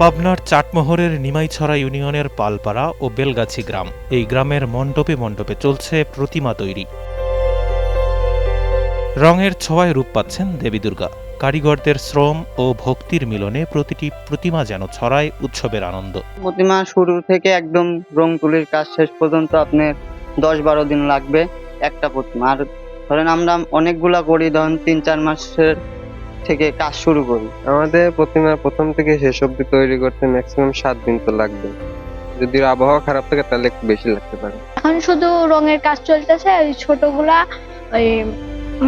পাবনার চাটমোহরের নিমাইছড়া ইউনিয়নের পালপাড়া ও বেলগাছি গ্রাম। এই গ্রামের মণ্ডপে মণ্ডপে চলছে প্রতিমা তৈরি। রঙের ছোঁয়ায় রূপ পাচ্ছেন দেবী দুর্গা। কারিগরদের শ্রম ও ভক্তির মিলনে প্রতিটি প্রতিমা যেন ছড়ায় উৎসবের আনন্দ। প্রতিমা শুরু থেকে একদম রং তুলির কাজ শেষ পর্যন্ত আপনার দশ বারো দিন লাগবে একটা প্রতিমা। আর ধরেন আমরা অনেকগুলা করি, ধরেন তিন চার মাসের থেকে কাজ শুরু করি। আমাদের প্রতিমা প্রথম থেকে শেষ অব্দি তৈরি করতে ম্যাক্সিমাম সাত দিন তো লাগবে। যদি আবহাওয়া খারাপ থাকে তাহলে একটু বেশি লাগতে পারে। এখন শুধু রঙের কাজ চলতেছে ওই ছোটগুলা ওই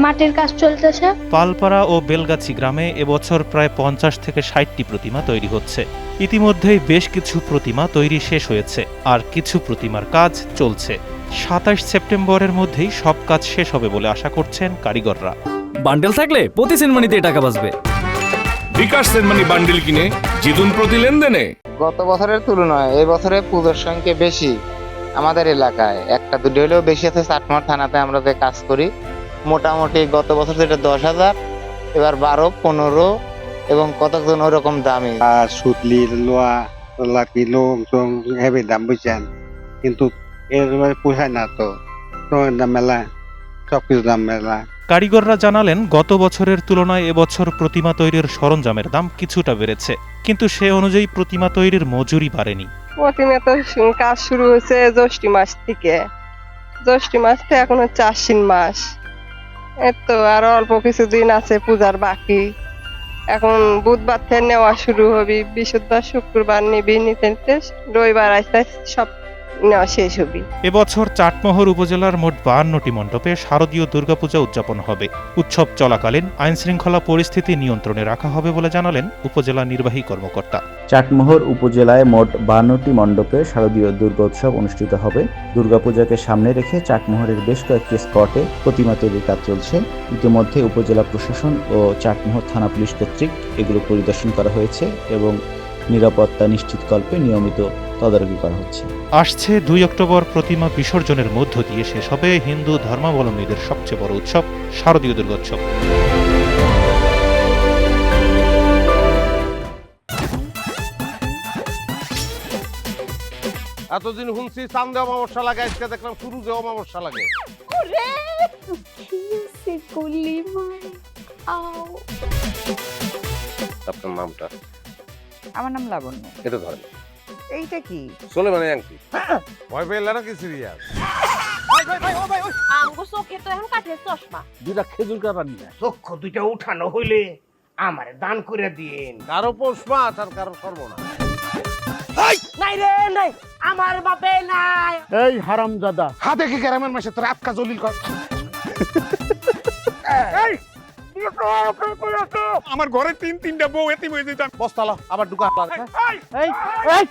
মাটির কাজ চলতেছে। পালপাড়া ও বেলগাছি গ্রামে এবছর প্রায় পঞ্চাশ থেকে ষাটটি প্রতিমা তৈরি হচ্ছে। ইতিমধ্যেই বেশ কিছু প্রতিমা তৈরি শেষ হয়েছে আর কিছু প্রতিমার কাজ চলছে। সাতাশ সেপ্টেম্বরের মধ্যেই সব কাজ শেষ হবে বলে আশা করছেন কারিগররা। বান্ডেল থাকলে প্রতি সেনমানিতে টাকা বাঁচবে। বিকাশ সেনমানি বান্ডিল কিনে জিতুন প্রতি লেনদেনে। গত বছরের তুলনায় এই বছরে পুজোর সংখ্যা বেশি আমাদের এলাকায়। একটা দুটো হলেও বেশি আছে চাটমার থানাতে আমরা যে কাজ করি মোটামুটি গত বছর যেটা দশ হাজার এবার বারো পনেরো এবং কতজন ওরকম দামি। আর সুতলি লোয়া লাকি লোক জং হেভি দাম বুঝছেন? কিন্তু এর পোষায় না তো। দাম মেলা সব কিছু দাম মেলা। কারিগররা জানালেন গত বছরের তুলনায় এবছর প্রতিমা তৈরির সরঞ্জামের দাম কিছুটা বেড়েছে কিন্তু সে অনুযায়ী প্রতিমা তৈরির মজুরি বাড়েনি। প্রতিমা তো কাজ শুরু হয়েছে জ্যৈষ্ঠী মাস থেকে। জ্যৈষ্ঠী মাস থেকে এখন হচ্ছে আশ্বিন মাস। এই তো আর অল্প কিছুদিন আছে পূজার বাকি। এখন বুধবার থেকে নেওয়া শুরু হবে বৃহস্পতিবার শুক্রবার নিবি নিতে নিতে রবিবার আসতে আসতে সব এবছর চাটমোহর উপজেলার মোট বাহান্নটি মণ্ডপে শারদীয় দুর্গাপূজা উদযাপন হবে। উৎসব চলাকালীন আইনশৃঙ্খলা পরিস্থিতি নিয়ন্ত্রণে রাখা হবে বলে জানালেন উপজেলা নির্বাহী কর্মকর্তা। চাটমোহর উপজেলায় মোট বান্নটি মণ্ডপে শারদীয় দুর্গোৎসব অনুষ্ঠিত হবে। দুর্গাপূজাকে সামনে রেখে চাটমোহরের বেশ কয়েকটি স্পটে প্রতিমা তৈরির কাজ চলছে। ইতিমধ্যে উপজেলা প্রশাসন ও চাটমোহর থানা পুলিশ কর্তৃক এগুলো পরিদর্শন করা হয়েছে এবং নিরাপত্তা নিশ্চিতকল্পে নিয়মিত তদারকি করা হচ্ছে। আসছে দুই অক্টোবর প্রতিমা বিসর্জনের মধ্য দিয়ে শেষ হবে হিন্দু ধর্মাবলম্বীদের সবচেয়ে বড় উৎসব শারদীয় দুর্গোৎসব। এতদিন শুনছি চান্দে অমাবস্যা লাগে আজকে দেখলাম শুরু যে অমাবস্যা লাগে। আপনার নামটা? আমার নাম লাবণ্য। এটা ধরেন। এইটা কি? চলে মানে আংটি ভয় পেলে নাকি সিরিয়াস আমগো চোখে তো এখন কাঠের চশমা। দুইটা খেজুর কাটা নিয়ে চক্ষু দুইটা উঠানো হইলে আমারে দান করে দিন কারও পৌষ মাস আর কারও সর্বনা নাই রে নাই। আমার বাপে নাই। এই হারাম দাদা হাতে কি গ্রামের মাসে তোর আটকা জলিল কর? এই, আমার ঘরে তিন তিনটা বউ এতিম হয়ে যেতাম। বস্তালা আবার ঢুকা। এই, এই,